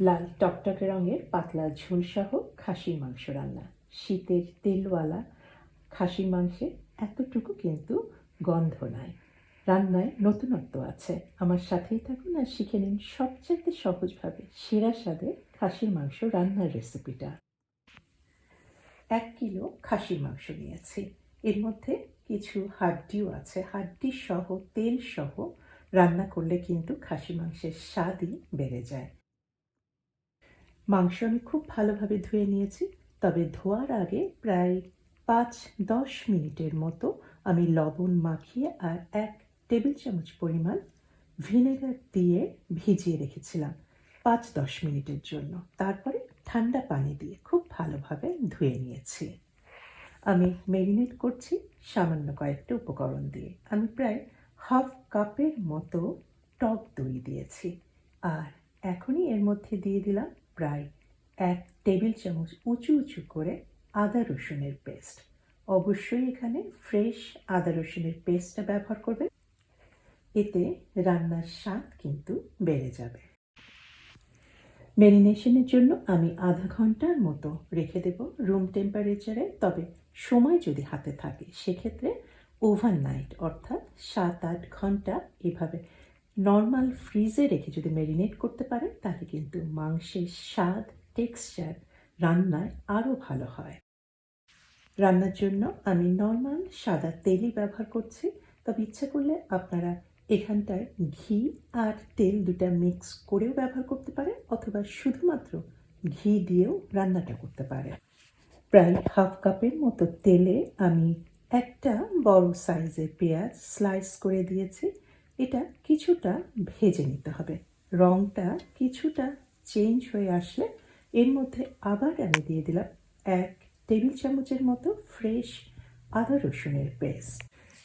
লাল টকটকে রঙের পাতলা ঝোলসহ খাসির মাংস রান্না। শীতের তেলওয়ালা খাসির মাংসে এতটুকু কিন্তু গন্ধ নাই। রান্নায় নতুনত্ব আছে। আমার সাথেই থাকুন আর শিখে নিন সবচাইতে সহজভাবে সেরা স্বাদে খাসির মাংস রান্নার রেসিপিটা। এক কিলো খাসির মাংস নিয়েছি। এর মধ্যে কিছু হাড্ডিও আছে। হাড্ডি সহ তেল সহ রান্না করলে কিন্তু খাসি মাংসের স্বাদই বেড়ে যায়। মাংস আমি খুব ভালোভাবে ধুয়ে নিয়েছি, তবে ধোয়ার আগে প্রায় পাঁচ দশ মিনিটের মতো আমি লবণ মাখিয়ে আর এক টেবিল চামচ পরিমাণ ভিনেগার দিয়ে ভিজিয়ে রেখেছিলাম পাঁচ দশ মিনিটের জন্য। তারপরে ঠান্ডা পানি দিয়ে খুব ভালোভাবে ধুয়ে নিয়েছি। আমি মেরিনেট করছি সামান্য কয়েকটা উপকরণ দিয়ে। আমি প্রায় হাফ কাপের মতো টক দই দিয়েছি। আর এখনই এর মধ্যে দিয়ে দিলাম প্রায় এক টেবিল চামচ উঁচু উঁচু করে আদা রসুনের পেস্ট। অবশ্যই এখানে ফ্রেশ আদা রসুনের পেস্টটা ব্যবহার করবে এতে রান্নার স্বাদ কিন্তু বেড়ে যাবে। ম্যারিনেশনের জন্য আমি আধা ঘণ্টার মতো রেখে দেব রুম টেম্পারেচারে। তবে সময় যদি হাতে থাকে, সেক্ষেত্রে ওভারনাইট, অর্থাৎ সাত আট ঘণ্টা এভাবে নর্মাল ফ্রিজে রেখে যদি ম্যারিনেট করতে পারেন তাহলে কিন্তু মাংসের স্বাদ, টেক্সচার রান্নায় আরও ভালো হয়। রান্নার জন্য আমি নর্মাল সাদা তেলই ব্যবহার করছি। তবে ইচ্ছা করলে আপনারা এখানটায় ঘি আর তেল দুটা মিক্স করেও ব্যবহার করতে পারে অথবা শুধুমাত্র ঘি দিয়েও রান্নাটা করতে পারে প্রায় হাফ কাপের মতো তেলে আমি একটা বড় সাইজের পেঁয়াজ স্লাইস করে দিয়েছি। এটা কিছুটা ভেজে নিতে হবে। রঙটা কিছুটা চেঞ্জ হয়ে আসলে এর মধ্যে আবার আমি দিয়ে দিলাম এক টেবিল চামচের মতো ফ্রেশ আদা রসুনের পেস্ট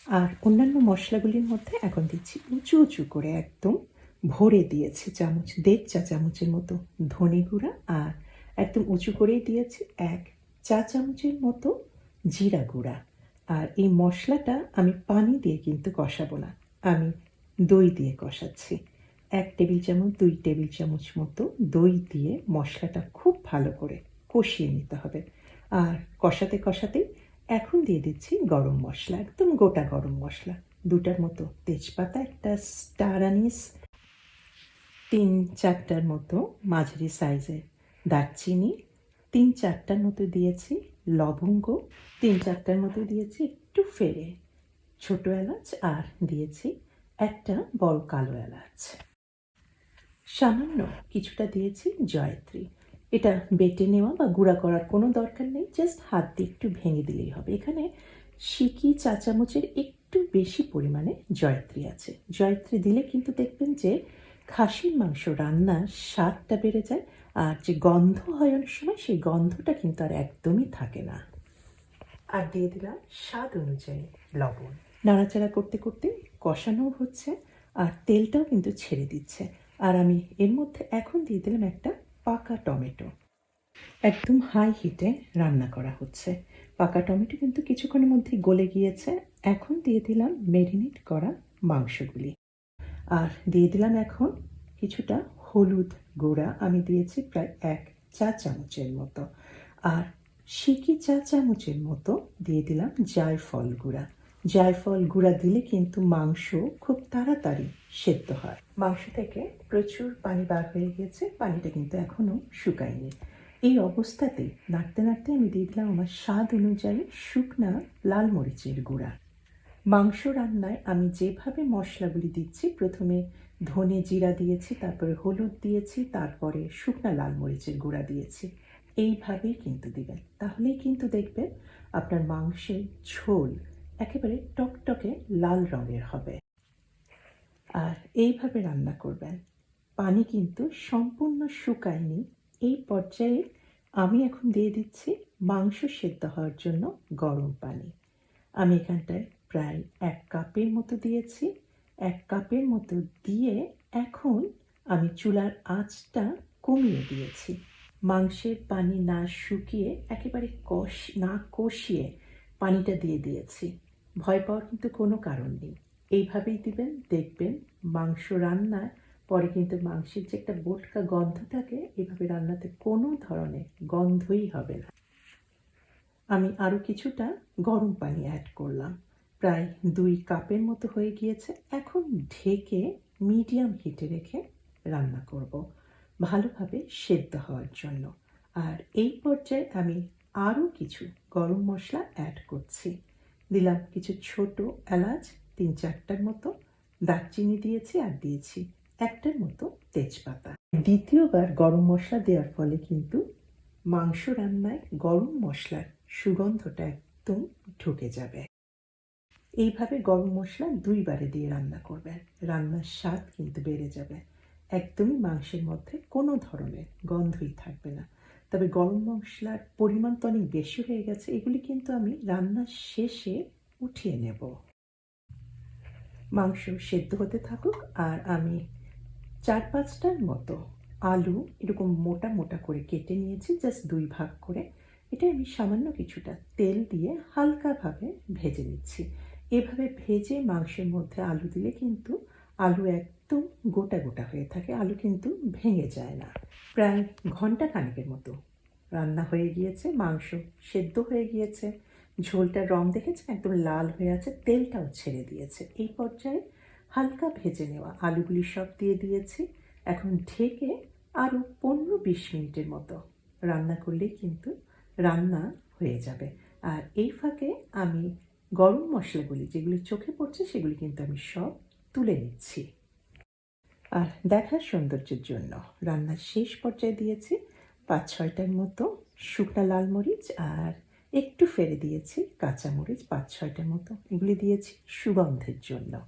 আর অন্যান্য মশলাগুলির মধ্যে এখন দিচ্ছি উঁচু উঁচু করে একদম ভরে দিয়েছি চামচ, দেড় চা চামচের মতো ধনে গুঁড়া আর একদম উঁচু করেই দিয়েছি এক চা চামচের মতো জিরা গুঁড়া। আর এই মশলাটা আমি পানি দিয়ে কিন্তু কষাবো না। আমি দই দিয়ে কষাচ্ছি। এক টেবিল চামচ, দুই টেবিল চামচ মতো দই দিয়ে মশলাটা খুব ভালো করে কষিয়ে নিতে হবে। আর কষাতে কষাতেই এখন দিয়ে দিচ্ছি গরম মশলা, একদম গোটা গরম মশলা। দুটার মতো তেজপাতা, একটা স্টার আনিস, তিন চারটার মতো মাঝারি সাইজের দারচিনি, তিন চারটার মতো দিয়েছি লবঙ্গ, তিন চারটার মতো দিয়েছি একটু ফেরে ছোট এলাচ, আর দিয়েছি একটা বড় কালো এলাচ। সামান্য কিছুটা দিয়েছি জয়ত্রী। এটা বেটে নেওয়া বা গুঁড়া করার কোনো দরকার নেই, জাস্ট হাত দিয়ে একটু ভেঙে দিলেই হবে। এখানে সিকি চা চামচের একটু বেশি পরিমাণে জয়ত্রী আছে। জয়ত্রী দিলে কিন্তু দেখবেন যে খাসির মাংস রান্নার স্বাদটা বেড়ে যায় আর যে গন্ধ হয় অনেক সময়, সেই গন্ধটা কিন্তু আর একদমই থাকে না। আর দিয়ে দিলাম স্বাদ অনুযায়ী লবণ। নাড়াচাড়া করতে করতে কষানো হচ্ছে আর তেলটাও কিন্তু ছেড়ে দিচ্ছে। আর আমি এর মধ্যে এখন দিয়ে দিলাম একটা পাকা টমেটো। একদম হাই হিটে রান্না করা হচ্ছে। পাকা টমেটো কিন্তু কিছুক্ষণের মধ্যেই গলে গিয়েছে। এখন দিয়ে দিলাম মেরিনেট করা মাংসগুলি। আর দিয়ে দিলাম এখন কিছুটা হলুদ গুঁড়া। আমি দিয়েছি প্রায় এক চা চামচের মতো। আর সিকি চা চামচের মতো দিয়ে দিলাম জায়ফল গুঁড়া। জায়ফল গুঁড়া দিলে কিন্তু মাংস খুব তাড়াতাড়ি সেদ্ধ হয়। মাংস থেকে প্রচুর পানি বার হয়ে গিয়েছে, পানিটা কিন্তু এখনও শুকায়নি। এই অবস্থাতে নাড়তে নাড়তে আমি দিয়ে দিলাম আমার স্বাদ অনুযায়ী শুকনা লাল মরিচের গুঁড়া। মাংস রান্নায় আমি যেভাবে মশলাগুলি দিচ্ছি, প্রথমে ধনে জিরা দিয়েছি, তারপরে হলুদ দিয়েছি, তারপরে শুকনা লাল মরিচের গুঁড়া দিয়েছি। এইভাবেই কিন্তু দিবেন। তাহলেই কিন্তু দেখবেন আপনার মাংসের ঝোল একেবারে টকটকে লাল রঙের হবে। আর এইভাবে রান্না করবেন। পানি কিন্তু সম্পূর্ণ শুকায়নি। এই পর্যায়ে আমি এখন দিয়ে দিচ্ছি মাংস সেদ্ধ হওয়ার জন্য গরম পানি। আমি এখানটায় প্রায় এক কাপের মতো দিয়েছি। এক কাপের মতো দিয়ে এখন আমি চুলার আঁচটা কমিয়ে দিয়েছি। মাংসের পানি না শুকিয়ে একেবারে কষ, না কষিয়ে পানিটা দিয়ে দিয়েছি। ভয় পাওয়ার কিন্তু কোনো কারণ নেই। এইভাবেই দিবেন, দেখবেন, মাংস রান্নায় পরে কিন্তু মাংসের যে একটা বোটকা গন্ধ থাকে, এভাবে রান্নাতে কোনো ধরনের গন্ধই হবে না। আমি আরও কিছুটা গরম পানি অ্যাড করলাম। প্রায় দুই কাপের মতো হয়ে গিয়েছে। এখন ঢেকে মিডিয়াম হিটে রেখে রান্না করব। ভালোভাবে সেদ্ধ হওয়ার জন্য। আর এই পর্যায়ে আমি আরও কিছু গরম মশলা অ্যাড করছি। দিলাম কিছু ছোট এলাচ, তিন চারটার মতো দারচিনি দিয়েছি আর দিয়েছি একটার মতো তেজপাতা। দ্বিতীয়বার গরম মশলা দেওয়ার ফলে কিন্তু মাংস রান্নায় গরম মশলার সুগন্ধটা একদম ঢুকে যাবে। এইভাবে গরম মশলা দুইবারে দিয়ে রান্না করবেন। রান্নার স্বাদ কিন্তু বেড়ে যাবে। একদমই মাংসের মধ্যে কোনো ধরনের গন্ধই থাকবে না। তবে গরম মশলার পরিমাণ তো অনেক বেশি হয়ে গেছে, এগুলি কিন্তু আমি রান্নার শেষে উঠিয়ে নেব। মাংস সেদ্ধ হতে থাকুক আর আমি চার পাঁচটার মতো আলু এরকম মোটা মোটা করে কেটে নিয়েছি, জাস্ট দুই ভাগ করে। এটা আমি সামান্য কিছুটা তেল দিয়ে হালকাভাবে ভেজে নিচ্ছি। এভাবে ভেজে মাংসের মধ্যে আলু দিলে কিন্তু আলু একদম গোটা গোটা হয়ে থাকে, আলু কিন্তু ভেঙে যায় না। প্রায় ঘণ্টা খানেকের মতো রান্না হয়ে গিয়েছে, মাংস সেদ্ধ হয়ে গিয়েছে, ঝোলটার রং দেখেছেন? একদম লাল হয়ে আছে, তেলটাও ছেড়ে দিয়েছে। এই পর্যায়ে হালকা ভেজে নেওয়া আলুগুলি সব দিয়ে দিয়েছি। এখন ঢেকে আরও পনেরো বিশ মিনিটের মতো রান্না করলেই কিন্তু রান্না হয়ে যাবে। আর এই ফাঁকে আমি গরম মশলাগুলি, যেগুলি চোখে পড়ছে, সেগুলি কিন্তু আমি সব তুলে নিচ্ছি। আর দেখার সৌন্দর্যের জন্য রান্নার শেষ পর্যায়ে দিয়েছি পাঁচ ছয়টার মতো শুকনা লাল মরিচ আর একটু ফেলে দিয়েছি কাঁচা মরিচ পাঁচ ছয়টার মতো। এগুলি দিয়েছি সুগন্ধের জন্য।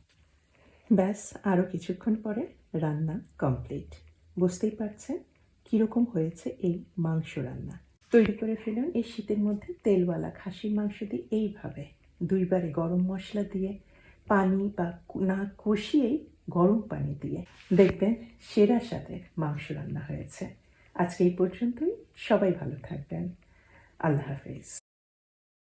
ব্যাস আরও কিছুক্ষণ পরে রান্না কমপ্লিট। বুঝতেই পারছেন কীরকম হয়েছে এই মাংস রান্না। তৈরি করে ফেলুন এই শীতের মধ্যে তেলওয়ালা খাসির মাংস দিয়ে এইভাবে। দুইবারে গরম মশলা দিয়ে পানি বা না কষিয়েই গরম পানি দিয়ে দেখবেন সেরা সাথে মাংস রান্না হয়েছে। আজকে এই পর্যন্তই। সবাই ভালো থাকবেন। আল্লাহ হাফেজ।